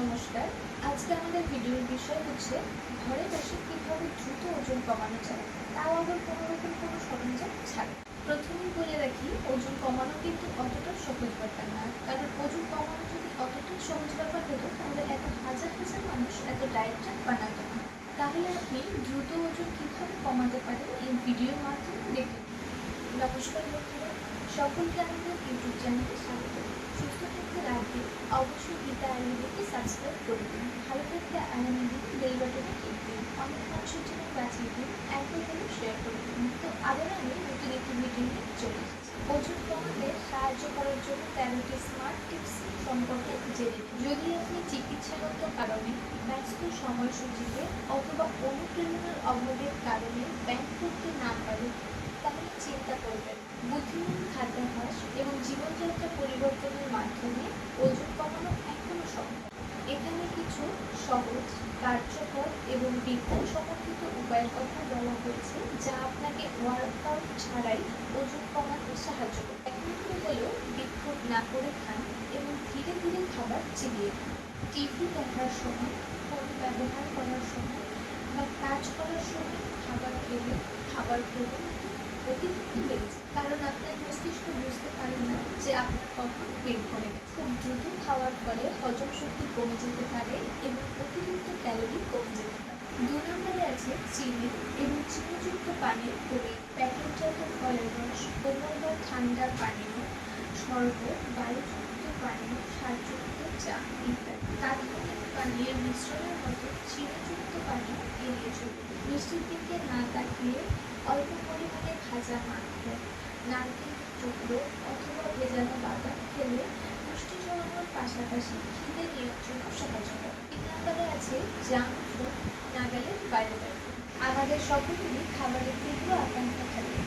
নমস্কার। আজকে আমাদের ভিডিওর বিষয় হচ্ছে, ঘরে বসে কীভাবে দ্রুত ওজন কমানো যায়, তাও আবার কোনো রকম কোনো সরঞ্জাম ছাড়া। প্রথমেই বলে রাখি, ওজন কমানো কিন্তু অতটা সহজ ব্যাপার না। কারণ ওজন কমানো যদি অতটা সহজ ব্যাপার হতো, তাহলে এত হাজার হাজার মানুষ এত ডায়েট চার্ট বানাতো না। তাহলে আপনি দ্রুত ওজন কীভাবে কমাতে পারেন এই ভিডিওর মাধ্যমে দেখুন। নমস্কার বন্ধুরা, সকলকে আমাদের ইউটিউব চ্যানেলে স্বাগত। সুস্থ থাকতে রাখবে অবশ্যই গীতা আয়ুর্বেদকে সাবস্ক্রাইব করে দিন ভালো থাকতে দিন বেল বাটনে ক্লিক দিন অনেক মানুষের জন্য বাঁচিয়ে দিন একবার হলেও শেয়ার করে দিন। তো আবার আমি নতুন একটি ভিডিও নিয়ে চলে ওজন কমাতে সাহায্য করার জন্য তেরোটি স্মার্ট টিপস সম্পর্কে জেনে। যদি আপনি চিকিৎসাগত কারণে ব্যস্ত সময়সূচিতে অথবা অনুপ্রেরণার অভাবের কারণে ব্যায়াম করতে না পারেন, তাহলে চিন্তা করবেন। বুদ্ধিমান খাদ্যাভ্যাস এবং জীবনযাত্রা পরিবর্তনের মাধ্যমে ওজন কমানো এখনও সম্ভব। এখানে কিছু সহজ, কার্যকর এবং বিজ্ঞান সমর্থিত উপায়ের কথা বলা হয়েছে যা আপনাকে ওয়ার্কআউট ছাড়াই ওজন কমাতে সাহায্য করবে। এক নম্বরে হলো বিক্ষোভ না করে খান এবং ধীরে ধীরে খাবার চিবিয়ে খান। টিভি দেখার সময় ফোন ব্যবহার করার সময় বা কাজ করার সময় খাবার খেলে খাবার গ্রহণ বেড়েছে কারণ আপনার মস্তিষ্ক বুঝতে পারে না যে আপনার কখন পেট ভরে খুব দ্রুত খাওয়ার ফলে হজম শক্তি কমে যেতে পারে এবং অতিরিক্ত ক্যালোরি কমে যেতে পারে। দু নম্বরে আছে চিনি এবং চিনিযুক্ত পানীয় করি প্যাকেটজাত ফলের রস কোমল বা ঠান্ডা পানীয় শরবত বায়ুযুক্ত পানীয় স্বাদযুক্ত চা ইত্যাদি। তাৎক্ষণিক পানীয়ের মিশ্রণের মতো চিনিযুক্ত পানীয় এড়িয়ে চলুন মিষ্টির দিকে না তাকিয়ে অল্প পরিমাণে ভাজা মাংস নারকেল টুকরো অথবা ভেজানো বাদাম খেলে পুষ্টি জমানোর পাশাপাশি খিদে নিয়ন্ত্রণও সাহায্য করে। তিন নম্বরে আছে জাঙ্ক ফুড, নাগালের বাইরে আমাদের সকলেরই খাবারের তীব্র আকাঙ্ক্ষা থাকে।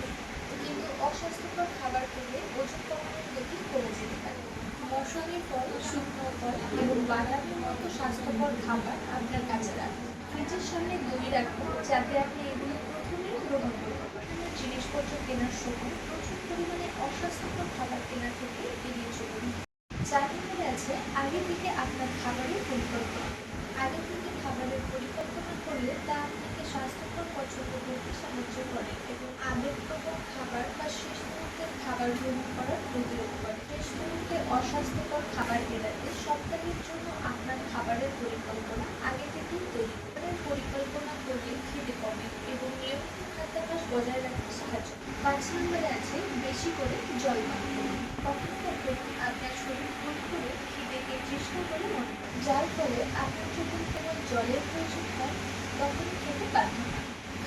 কিন্তু অস্বাস্থ্যকর খাবার খেলে ওজন কমানোর গতি কমে যেতে পারে। মৌসুমি ফল, শুকনো ফল এবং বাদামের মতো স্বাস্থ্যকর খাবার আপনার কাছে রাখুন। ফ্রিজের সামনে দই রাখুন যাতে আপনি করতে জিনিসপত্র কেনার সময় প্রচুর পরিমাণে অস্বাস্থ্যকর খাবার কেনা থেকে এড়িয়ে চলুন। চাকরি আছে আগে থেকে আপনার খাবারের পরিকল্পনা আগে থেকে খাবারের পরিকল্পনা করলে তা আপনাকে স্বাস্থ্যকর পছন্দ করতে সাহায্য করে এবং আবেগপ্রবণ খাবার বা শেষ মুহূর্তের খাবার গ্রহণ করার প্রতিরোধ করে শেষ মুহূর্তে অস্বাস্থ্যকর খাবার এড়াতে সপ্তাহের জন্য আপনার খাবারের পরিকল্পনা আগে থেকেই তৈরি করে পরিকল্পনা করলে খিদে কমে এবং নিয়মিত খাদ্যাভ্যাস বজায় রাখতে সাহায্য। পাঁচ নম্বরে আছে বেশি করে জল পান করুন। কখন কখন আপনার শরীর হুট করে খিদেকে তৃষ্ণা করে মনে যার ফলে আপনার যখন কেবল জলের প্রয়োজন হয় তখন খেতে বাধ্য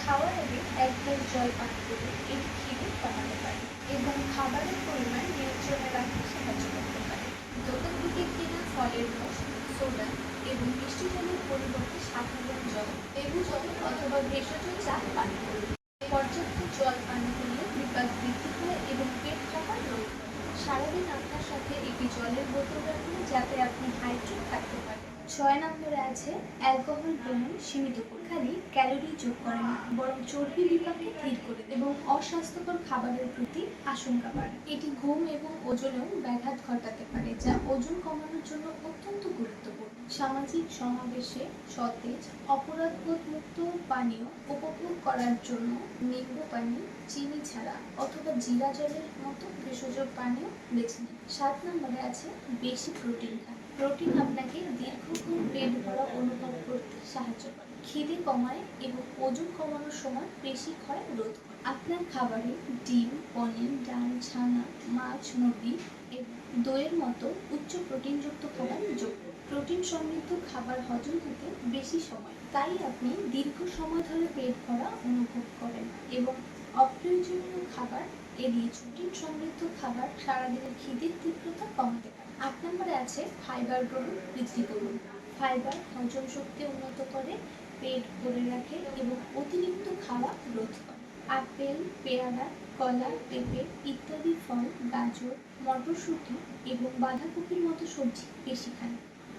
খাওয়ার আগে এক গ্লাস জল পান করে এটি খিদে কমাতে পারে এবং খাবারের পরিমাণ নিয়ন্ত্রণে রাখতে সাহায্য করতে পারে। দোকান থেকে কেনা ফলের রস, সোডা এবং মিষ্টি জলের পরিবর্তে সাধারণ জল, লেবু জল অথবা ভেষজ চা পান করুন পর্যাপ্ত জল পান করলে বিপাক বৃদ্ধি হয় এবং পেট ফাঁপা রোগ হয়। সারাদিন আপনার সাথে একটি জলের বোতল রাখুন যাতে আপনি হাইড্রেট থাকতে পারেন। ছয় নম্বরে আছে অ্যালকোহল গ্রহণ সীমিত করে খালি ক্যালোরি যোগ করে না বরং চর্বি বিপাকে ধীর করে এবং অস্বাস্থ্যকর খাবারের প্রতি আশঙ্কা বাড়ে এটি ঘুম এবং ওজনেও ব্যাঘাত ঘটাতে পারে, যা ওজন কমানোর জন্য অত্যন্ত গুরুত্বপূর্ণ। সামাজিক সমাবেশে সতেজ অপরাধবোধ মুক্ত পানীয় উপভোগ করার জন্য নিম্বু পানি, চিনি ছাড়া অথবা জিরা জলের মতো ভেষজ পানীয় বেছে নিন। সাত নম্বরে আছে বেশি প্রোটিন খান। প্রোটিন আপনাকে দীর্ঘক্ষণ পেট ভরা অনুভব করতে সাহায্য করে। খিদে কমায় এবং ওজন কমানোর সময় বেশি ক্ষয় রোধ করে। আপনার খাবারে ডিম, পনির, ডাল, ছানা, মাছ, মুরগি এবং দইয়ের মতো উচ্চ প্রোটিনযুক্ত খাবার যোগ প্রোটিন সমৃদ্ধ খাবার হজম হতে বেশি সময়। তাই আপনি দীর্ঘ সময় ধরে পেট ভরা অনুভব করেন এবং অপ্রয়োজনীয় খাবার এড়িয়ে প্রোটিন সমৃদ্ধ খাবার সারাদিনের খিদের তীব্রতা কমাতে পারে আট নম্বরে আছে ফাইবার গ্রহণ বৃদ্ধি করুন। ফাইবার হজম শক্তি উন্নত করে, পেট ভরে রাখে এবং অতিরিক্ত খাওয়া রোধ করে। আপেল, পেয়ারা, কলা, পেঁপে ইত্যাদি ফল, গাজর, মটরশুঁটি এবং বাঁধাকপির মতো সবজি বেশি খান।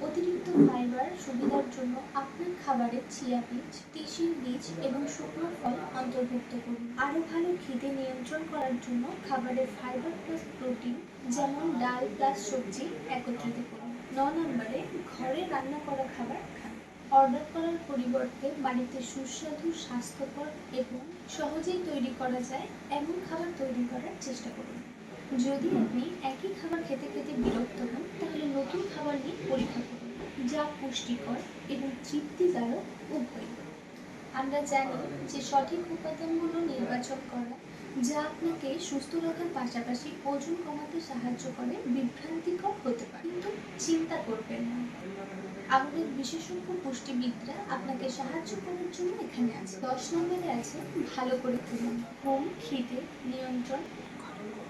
অতিরিক্ত ফাইবার সুবিধার জন্য আপনার খাবারে চিয়া বীজ, তিসির বীজ এবং শুকনো ফল অন্তর্ভুক্ত করুন। আরও ভালো খিদে নিয়ন্ত্রণ করার জন্য খাবারে ফাইবার প্লাস প্রোটিন যেমন ডাল প্লাস সবজি একত্রিত করুন। ন নম্বরে ঘরে রান্না করা খাবার খান। অর্ডার করার পরিবর্তে বাড়িতে সুস্বাদু, স্বাস্থ্যকর এবং সহজেই তৈরি করা যায় এমন খাবার তৈরি করার চেষ্টা করুন। যদি আপনি একই খাবার খেতে খেতে বিরক্ত হন, তাহলে নতুন খাবার নিয়ে পরীক্ষা যা পুষ্টিকর এবং তৃপ্তিদায়ক উভয়। আমরা জানি যে সঠিক উপাদানগুলো নির্বাচন করা, যা আপনাকে সুস্থ রাখার পাশাপাশি ওজন কমাতে সাহায্য করে, বিভ্রান্তিকর হতে পারে। কিন্তু চিন্তা করবেন না। আমাদের বিশেষজ্ঞ পুষ্টিবিদরা আপনাকে সাহায্য করার জন্য এখানে আছে। দশ নম্বরে আছে ভালো করে তুলুন ঘুম, খিদে, নিয়ন্ত্রণ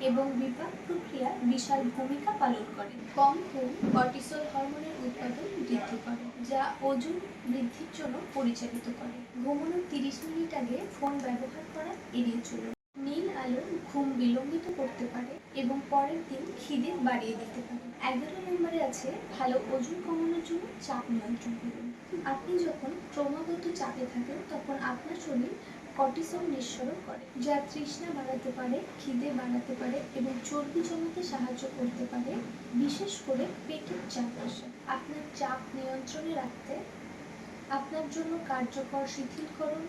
এবং বিপাক প্রক্রিয়া বিশাল ভূমিকা পালন করে। কম ঘুম কর্টিসল হরমোনের উৎপাদন বৃদ্ধি করে, যা ওজন বৃদ্ধির জন্য পরিচালিত করে। ঘুমানোর তিরিশ মিনিট আগে ফোন ব্যবহার করা এড়িয়ে চলুন। নীল আলো ঘুম বিলম্বিত করতে পারে এবং পরের দিন খিদে বাড়িয়ে দিতে পারে। এগারো নম্বরে আছে ভালো ওজন কমানোর জন্য চাপ নিয়ন্ত্রণ করুন। আপনি যখন ক্রমাগত চাপে থাকেন, তখন আপনার শরীর কর্টিসল নিঃসরণ করে, যা তৃষ্ণা বাড়াতে পারে, খিদে বাড়াতে পারে এবং চর্বি জমাতে সাহায্য করতে পারে, বিশেষ করে পেটের চাপ আসে। আপনার চাপ নিয়ন্ত্রণে রাখতে আপনার জন্য কার্যকর শিথিলকরণ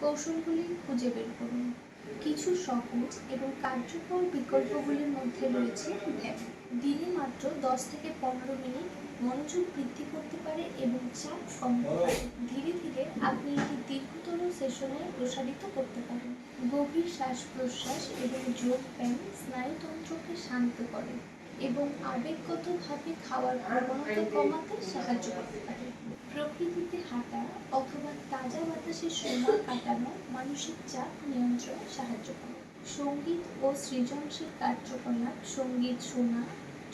কৌশলগুলি খুঁজে বের করুন। কিছু সহজ এবং কার্যকর বিকল্পগুলির মধ্যে রয়েছে ধ্যান। দিনে মাত্র দশ থেকে পনেরো মিনিট মনোযোগ বৃদ্ধি করতে পারে এবং চাপ পারে। ধীরে ধীরে আপনি এটি দীর্ঘতর সেশনে প্রসারিত করতে পারেন। গভীর শ্বাস প্রশ্বাস এবং যোগ ব্যায়াম স্নায়ুতন্ত্রকে শান্ত করে এবং আবেগগতভাবে খাওয়ার প্রবণতা কমাতে সাহায্য করতে পারে। প্রকৃতিতে হাঁটা অথবা তাজা বাতাসে সময় কাটানো মানসিক চাপ নিয়ন্ত্রণে সাহায্য করে। সংগীত ও সৃজনশীল কার্যকলাপ সংগীত শোনা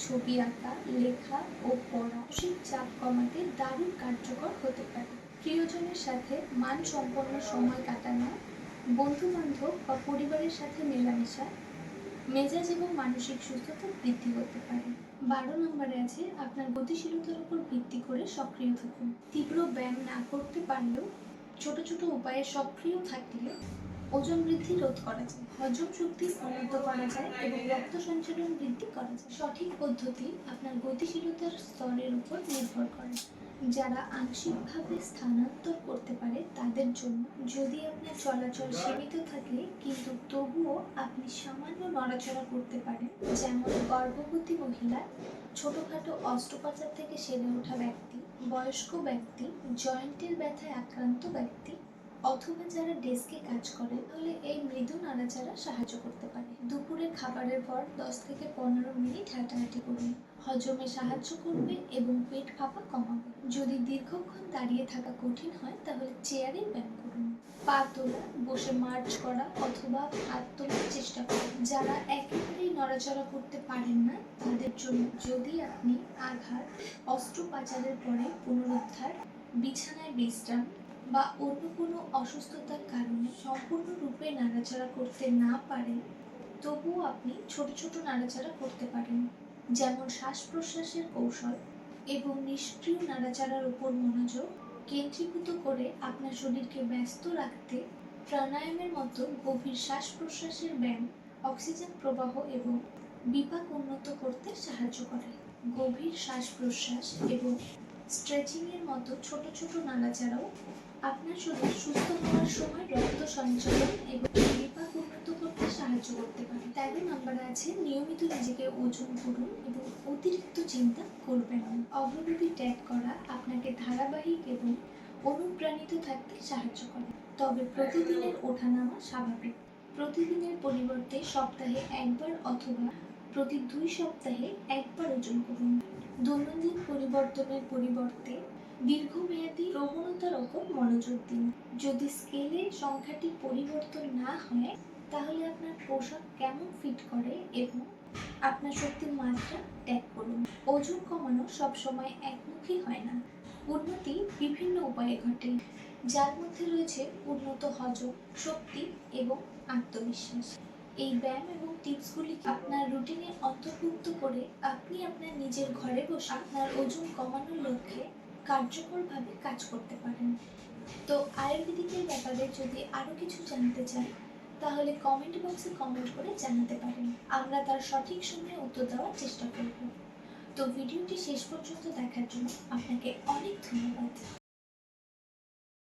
ছবি আঁকা, লেখা ও পড়া মানসিক চাপ কমাতে দারুণ কার্যকর হতে পারে। প্রিয়জনের সাথে মানসম্পন্ন সময় কাটানো বন্ধু বান্ধব বা পরিবারের সাথে মেলামেশা, মেজাজ এবং মানসিক সুস্থতা বৃদ্ধি করতে পারে। বারো নম্বরে আছে, আপনার গতিশীলতার উপর ভিত্তি করে সক্রিয় থাকুন। তীব্র ব্যায়াম না করতে পারলেও ছোট ছোট উপায়ে সক্রিয় থাকলে ওজন বৃদ্ধি রোধ করা যায়। হজম শক্তি উন্নত করা যায় এবং রক্ত সঞ্চালন বৃদ্ধি করা যায়। সঠিক পদ্ধতি আপনার গতিশীলতার স্তরের উপর নির্ভর করে। যারা আংশিকভাবে স্থানান্তর করতে পারে, তাদের জন্য যদি আপনার চলাচল সীমিত থাকে, কিন্তু তবুও আপনি সামান্য নড়াচড়া করতে পারেন, যেমন গর্ভবতী মহিলা, ছোটোখাটো অস্ত্রোপচার থেকে সেরে ওঠা ব্যক্তি, বয়স্ক ব্যক্তি, জয়েন্টের ব্যথায় আক্রান্ত ব্যক্তি অথবা যারা ডেস্কে কাজ করে, তাহলে এই মৃদু নাড়াচাড়া সাহায্য করতে পারে। দুপুরে খাবারের পর দশ থেকে পনেরো মিনিট হাঁটাহাঁটি করুন। হজমে সাহায্য করবে এবং পেট ফাঁপা কমাবে। যদি দীর্ঘক্ষণ দাঁড়িয়ে থাকা কঠিন হয়, তাহলে চেয়ারে ব্যায়াম করুন। পা তোলা, বসে মার্চ করা অথবা হাত তোলার চেষ্টা করুন। যারা একেবারেই নড়াচড়া করতে পারেন না, তাদের জন্য যদি আপনি আঘাত, অস্ত্রোপাচারের পরে পুনরুদ্ধার, বিছানায় বিশ্রাম বা অন্য কোনো অসুস্থতার কারণে সম্পূর্ণরূপে নাড়াচাড়া করতে না পারেন তবুও আপনি ছোট ছোট নাড়াচাড়া করতে পারেন, যেমন শ্বাস প্রশ্বাসের কৌশল এবং নিষ্ক্রিয় নাড়াচাড়ার উপর মনোযোগ কেন্দ্রীভূত করে আপনার শরীরকে ব্যস্ত রাখতে প্রাণায়ামের মতো গভীর শ্বাস প্রশ্বাসের ব্যায়াম অক্সিজেন প্রবাহ এবং বিপাক উন্নত করতে সাহায্য করে। গভীর শ্বাস প্রশ্বাস এবং স্ট্রেচিংয়ের মতো ছোট ছোট নাড়াচাড়াও আপনার শরীর সুস্থ হওয়ার সময় রক্ত সঞ্চালন এবং বিপাক উন্নত করতে সাহায্য করতে পারে। তেরো নাম্বার আছে, নিয়মিত নিজেকে ওজন করুন এবং অতিরিক্ত চিন্তা করবেন না। অগ্রগতি ট্যাগ করা আপনাকে ধারাবাহিক এবং অনুপ্রাণিত থাকতে সাহায্য করে। তবে প্রতিদিনের ওঠানামা স্বাভাবিক। প্রতিদিনের পরিবর্তে সপ্তাহে একবার অথবা প্রতি দুই সপ্তাহে একবার ওজন করুন। দৈনন্দিন পরিবর্তনের পরিবর্তে দীর্ঘমেয়াদী প্রবণতার ওপর মনোযোগ দিন। যদি স্কেলে সংখ্যাটি পরিবর্তন না হয়, তাহলে আপনার পোশাক কেমন ফিট করে এবং আপনার শক্তির মাত্রা ত্যাগ করুন। ওজন কমানো সবসময় একমুখী হয় না। উন্নতি বিভিন্ন উপায়ে ঘটে, যার মধ্যে রয়েছে উন্নত হজম শক্তি এবং আত্মবিশ্বাস। এই ব্যায়াম এবং টিপসগুলি আপনার রুটিনে অন্তর্ভুক্ত করে আপনি আপনার নিজের ঘরে বসে আপনার ওজন কমানোর লক্ষ্যে কার্যকরভাবে কাজ করতে পারেন। তো আয়ুর্বেদিকের ব্যাপারে যদি আরও কিছু জানতে চান তাহলে কমেন্ট বক্সে কমেন্ট করে জানাতে পারেন। আমরা তার সঠিক সময়ে উত্তর দেওয়ার চেষ্টা করব। তো ভিডিওটি শেষ পর্যন্ত দেখার জন্য আপনাকে অনেক ধন্যবাদ।